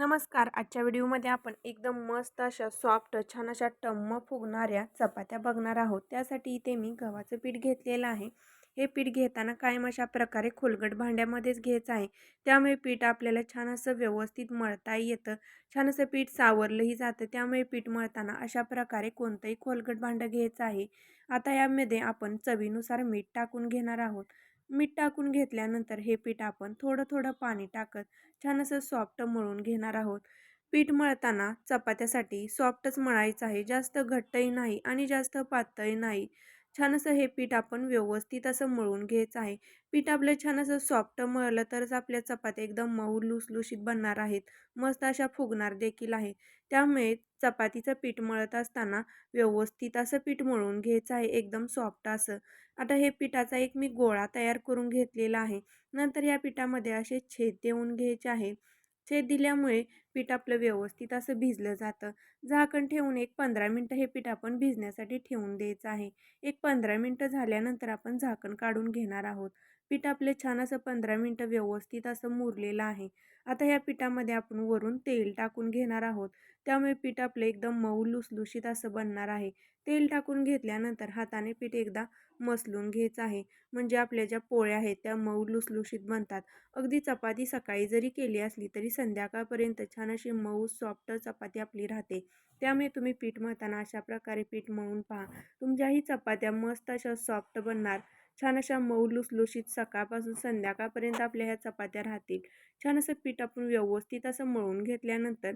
नमस्कार. आजच्या व्हिडिओमध्ये आपण एकदम मस्त अशा सॉफ्ट छान अशा टम्म फुगणाऱ्या चपात्या बघणार आहोत. त्यासाठी इथे मी गव्हाचं पीठ घेतलेलं आहे. हे पीठ घेताना कायम अशा प्रकारे खोलगट भांड्यामध्येच घ्यायचं आहे. त्यामुळे पीठ आपल्याला छान असं व्यवस्थित मळता येतं. छान असं पीठ सावरलंही जातं. त्यामुळे पीठ मळताना अशा प्रकारे कोणतंही खोलगट भांडं घ्यायचं आहे. आता यामध्ये आपण चवीनुसार मीठ टाकून घेणार आहोत. मीठ टाकून घेतल्यानंतर हे पीठ आपण थोडं थोडं पाणी टाकत छान असं सॉफ्ट मळून घेणार आहोत. पीठ मळताना चपात्यासाठी सॉफ्टच मळायचं आहे. जास्त घट्टही नाही आणि जास्त पातळही नाही. छान असं हे पीठ आपण व्यवस्थित असं मळून घ्यायचं आहे. पीठ आपलं छान असं सॉफ्ट मळलं तरच आपल्या चपात्या एकदम मऊ लुसलुशीत बनणार आहेत. मस्त अशा फुगणार देखील आहे. त्यामुळे चपातीचं पीठ मळत असताना व्यवस्थित असं पीठ मळून घ्यायचं आहे एकदम सॉफ्ट असं. आता हे पिठाचा एक मी गोळा तयार करून घेतलेला आहे. नंतर या पिठामध्ये असे छेद देऊन घ्यायचे आहे. छेद दिल्यामुळे पीठ आपलं व्यवस्थित असं भिजलं जातं. झाकण ठेवून एक पंधरा मिनटं हे पीठ आपण भिजण्यासाठी ठेवून द्यायचं आहे. एक पंधरा मिनटं झाल्यानंतर आपण झाकण काढून घेणार आहोत. पीठ आपलं छान असं पंधरा मिनटं व्यवस्थित असं मुरलेलं आहे. आता या पिठामध्ये आपण वरून तेल टाकून घेणार आहोत. त्यामुळे पीठ आपलं एकदम मऊ लुसलुशीत असं बनणार आहे. तेल टाकून घेतल्यानंतर हाताने पीठ एकदा मसलून घ्यायचं आहे. म्हणजे आपल्या ज्या पोळ्या आहेत त्या मऊ लुसलुशीत बनतात. अगदी चपाती सकाळी जरी केली असली तरी संध्याकाळपर्यंत छान छान अशी मऊ सॉफ्ट चपाती आपली राहते. त्यामुळे तुम्ही पीठ मळताना अशा प्रकारे पीठ मळून पहा. तुमच्याही चपात्या मस्त अशा सॉफ्ट बनणार. छान अशा मऊ लुसलुशीत सकाळपासून संध्याकाळपर्यंत आपल्या ह्या चपात्या राहतील. छान असं पीठ आपण व्यवस्थित असं मळून घेतल्यानंतर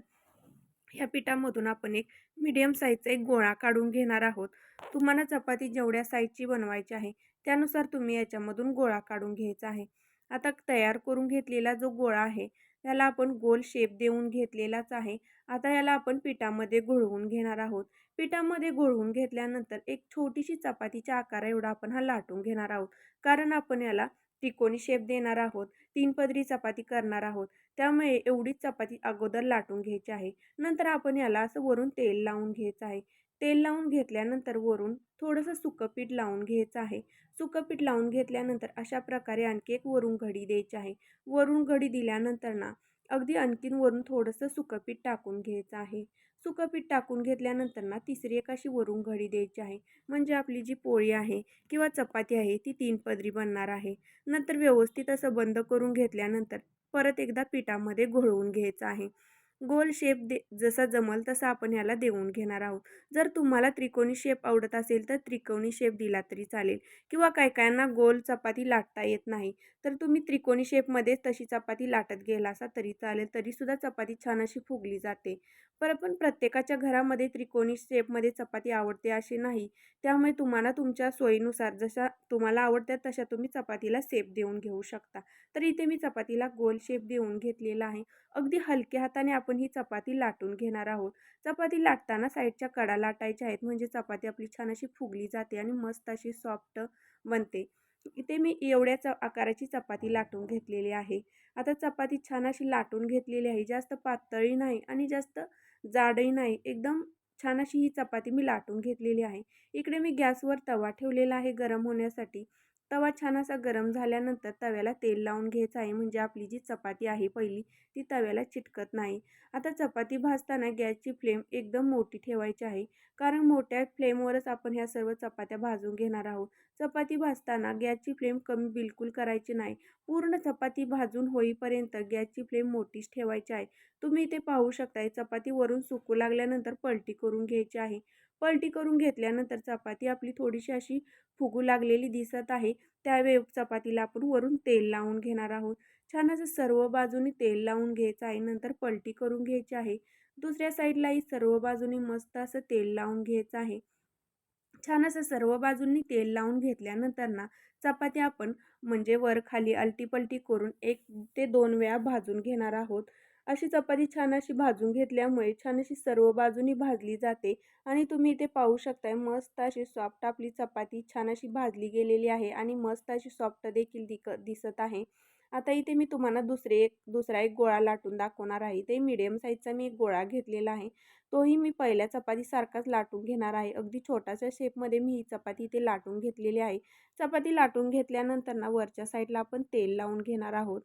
ह्या पिठामधून आपण एक मीडियम साईजचा एक गोळा काढून घेणार आहोत. तुम्हाला चपाती जेवढ्या साईजची बनवायची आहे त्यानुसार तुम्ही याच्यामधून गोळा काढून घ्यायचा आहे. आता तयार करून घेतलेला जो गोळा आहे त्याला आपण गोल शेप देऊन घेतलेलाच आहे. आता याला आपण पिठामध्ये घोळवून घेणार आहोत. पिठामध्ये घोळवून घेतल्यानंतर एक छोटीशी चपातीच्या आकारा एवढा आपण हा लाटून घेणार आहोत. कारण आपण याला त्रिकोणी शेप देणार आहोत? तीन पदरी चपाती करणार आहोत. त्यामुळे एवढीच चपाती अगोदर लाटून घ्यायची आहे. नंतर आपण याला असं वरून तेल लावून घ्यायचं आहे. तेल लावून घेतल्यानंतर वरून थोडंसं सुकं पीठ लावून घ्यायचं आहे. सुकं पीठ लावून घेतल्यानंतर अशा प्रकारे आणखी एक वरून घडी द्यायची आहे. वरून घडी दिल्यानंतर ना अगदी आणखीन वरून थोडंसं सुकं पीठ टाकून घ्यायचं आहे. सुकं पीठ टाकून घेतल्यानंतर ना तिसरी एक अशी वरून घडी द्यायची आहे. म्हणजे आपली जी पोळी आहे किंवा चपाती आहे ती तीन पदरी बनणार आहे. नंतर व्यवस्थित असं बंद करून घेतल्यानंतर परत एकदा पिठामध्ये घोळवून घ्यायचं आहे. गोल शेप दे जसा जमल तसा आपण ह्याला देऊन घेणार आहोत. जर तुम्हाला त्रिकोणी शेप आवडत असेल तर त्रिकोणी शेप दिला तरी चालेल. किंवा काही कायांना गोल चपाती लाटता येत नाही तर तुम्ही त्रिकोणी शेपमध्ये तशी चपाती लाटत गेला असा तरी चालेल तरीसुद्धा चपाती छान अशी फुगली जाते. पर पण प्रत्येकाच्या घरामध्ये त्रिकोणी शेपमध्ये चपाती आवडते अशी नाही. त्यामुळे तुम्हाला तुमच्या सोयीनुसार जशा तुम्हाला आवडत्या तशा तुम्ही चपातीला शेप देऊन घेऊ शकता. तर इथे मी चपातीला गोल शेप देऊन घेतलेला आहे. अगदी हलक्या हाताने आपण ही चपाती लाटून घेणार आहोत. चपाती लाटताना साईडच्या कडा लाटायच्या आहेत. म्हणजे चपाती आपली छान अशी फुगली जाते आणि मस्त अशी सॉफ्ट बनते. इथे मी एवढ्याच आकाराची चपाती लाटून घेतलेली आहे. आता चपाती छान अशी लाटून घेतलेली आहे. जास्त पातळी नाही आणि जास्त जाडही नाही. एकदम छान अशी ही चपाती मी लाटून घेतलेली आहे. इकडे मी गॅसवर तवा ठेवलेला आहे गरम होण्यासाठी. तवा छान असा गरम झाल्यानंतर तव्याला तेल लावून घ्यायचं आहे. म्हणजे आपली जी चपाती आहे पहिली ती तव्याला चिटकत नाही. आता चपाती भाजताना गॅसची फ्लेम एकदम मोठी ठेवायची आहे. कारण मोठ्या फ्लेमवरच आपण ह्या सर्व चपात्या भाजून घेणार आहोत. चपाती भाजताना गॅसची फ्लेम कमी बिलकुल करायची नाही. पूर्ण चपाती भाजून होईपर्यंत गॅसची फ्लेम मोठीच ठेवायची आहे. तुम्ही इथे पाहू शकताय चपाती वरून सुकू लागल्यानंतर पलटी करून घ्यायची आहे. पलटी करून घेतल्यानंतर चपाती आपली थोडीशी अशी फुगू लागलेली दिसत आहे. त्यावेळी चपातीला आपण वरून तेल लावून घेणार आहोत. छान असं सर्व बाजूनी तेल लावून घ्यायचं आहे. नंतर पलटी करून घ्यायची आहे. दुसऱ्या साईडलाही सर्व बाजूनी मस्त असं तेल लावून घ्यायचं आहे. छान असं सर्व बाजूंनी तेल लावून घेतल्यानंतर ना चपाती आपण म्हणजे वर खाली अलटी पलटी करून एक ते दोन वेळा भाजून घेणार आहोत. अशी चपाती छान अशी भाजून घेतल्यामुळे छान अशी सर्व बाजूनी भाजली जाते आणि तुम्ही इथे पाहू शकताय मस्त अशी सॉफ्ट आपली चपाती छान अशी भाजली गेलेली आहे आणि मस्त अशी सॉफ्ट देखील दिक दिसत आहे. आता इथे मी तुम्हाला दुसरे एक दुसरा एक गोळा लाटून दाखवणार आहे. ते मीडियम साईजचा मी एक गोळा घेतलेला आहे. तोही मी पहिल्या चपातीसारखाच लाटून घेणार आहे. अगदी छोटाशा शेपमध्ये मी ही चपाती इथे लाटून घेतलेली आहे. चपाती लाटून घेतल्यानंतर ना वरच्या साईडला आपण तेल लावून घेणार आहोत.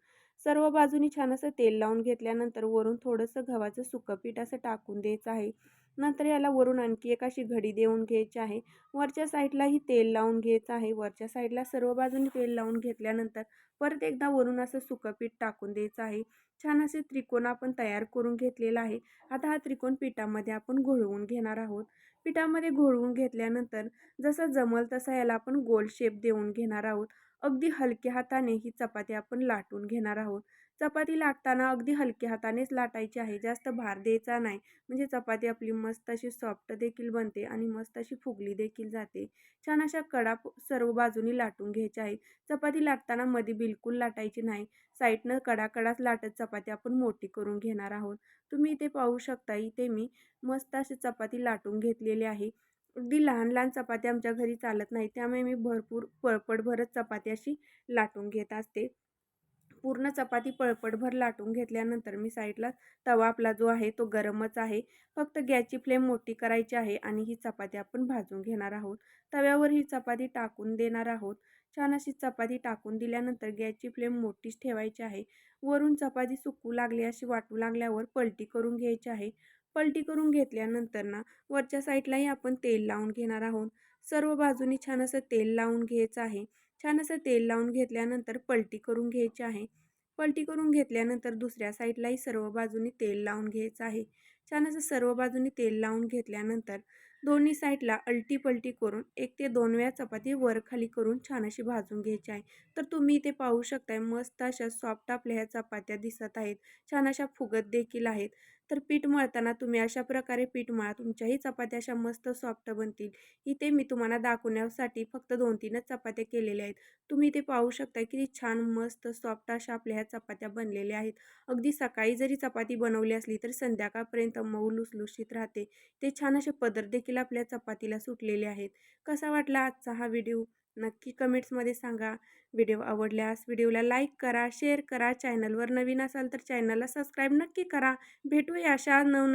सर्व बाजूनी छान असं तेल लावून घेतल्यानंतर वरून थोडंसं गव्हाचं सुकं पीठ असं टाकून द्यायचं आहे. नंतर याला वरून आणखी एक अशी घडी देऊन घ्यायची आहे. वरच्या साईडलाही तेल लावून घ्यायचं आहे. वरच्या साईडला सर्व बाजूनी तेल लावून घेतल्यानंतर परत एकदा वरून असं सुकं पीठ टाकून द्यायचं आहे. छान असे त्रिकोण आपण तयार करून घेतलेला आहे. आता हा त्रिकोण पिठामध्ये आपण घोळवून घेणार आहोत. पिठामध्ये घोळवून घेतल्यानंतर जसं जमल तसा याला आपण गोल शेप देऊन घेणार आहोत. अगदी हलक्या हाताने ही चपाती आपण लाटून घेणार आहोत. चपाती लाटताना अगदी हलक्या हातानेच लाटायची आहे. जास्त भार द्यायचा नाही. म्हणजे चपाती आपली मस्त अशी सॉफ्ट देखील बनते आणि मस्त अशी फुगली देखील जाते. छान अशा कडा सर्व बाजूनी लाटून घ्यायच्या आहे चपाती लाटताना मध्ये बिलकुल लाटायची नाही. साईडनं कडा कडाच लाटत चपाती आपण मोठी करून घेणार आहोत. तुम्ही इथे पाहू शकता इथे मी मस्त अशी चपाती लाटून घेतलेली आहे. अगदी लहान लहान चपाती आमच्या घरी चालत नाही. त्यामुळे मी भरपूर पळपडभरच चपाती अशी लाटून घेत असते. पूर्ण चपाती पळपटभर लाटून घेतल्यानंतर मी साईडला तवा आपला जो आहे तो गरमच आहे. फक्त गॅसची फ्लेम मोठी करायची आहे आणि ही चपाती आपण भाजून घेणार आहोत. तव्यावर ही चपाती टाकून देणार आहोत. छान अशी चपाती टाकून दिल्यानंतर गॅसची फ्लेम मोठीच ठेवायची आहे. वरून चपाती सुकू लागली अशी वाटू लागल्यावर पलटी करून घ्यायची आहे. पलटी करून घेतल्यानंतर ना वरच्या साईडलाही आपण तेल लावून घेणार आहोत. सर्व बाजूनी छान असं तेल लावून घ्यायचं आहे. छान असं तेल लावून घेतल्यानंतर पलटी करून घ्यायची आहे. पलटी करून घेतल्यानंतर दुसऱ्या साईडलाही सर्व बाजूनी तेल लावून घ्यायचं आहे. छान असं सर्व बाजूनी तेल लावून घेतल्यानंतर दोन्ही साईडला अलटी पलटी करून एक ते दोन वेळा चपाती वर खाली करून छान अशी भाजून घ्यायची आहे. तर तुम्ही इथे पाहू शकताय मस्त अशा सॉफ्ट आपल्या ह्या चपात्या दिसत आहेत. छान अशा फुगत देखील आहेत. तर पीठ मळताना तुम्ही अशा प्रकारे पीठ मळा. तुमच्याही चपात्या अशा मस्त सॉफ्ट बनतील. इथे मी तुम्हाला दाखवण्यासाठी फक्त दोन तीनच चपात्या केलेल्या आहेत. तुम्ही इथे पाहू शकता किती छान मस्त सॉफ्ट अशा आपल्या ह्या चपात्या बनलेल्या आहेत. अगदी सकाळी जरी चपाती बनवली असली तर संध्याकाळपर्यंत मऊ लुसलुशीत राहते. ते छान असे पदर देखील आपल्या चपातीला सुटलेले आहेत. कसा वाटला आजचा हा व्हिडिओ? नक्की कमेंट्समध्ये सांगा. व्हिडिओ आवडल्यास व्हिडिओला लाईक करा शेअर करा. चॅनलवर नवीन असाल तर चॅनलला सबस्क्राईब नक्की करा. भेटूया अशा नवनवीन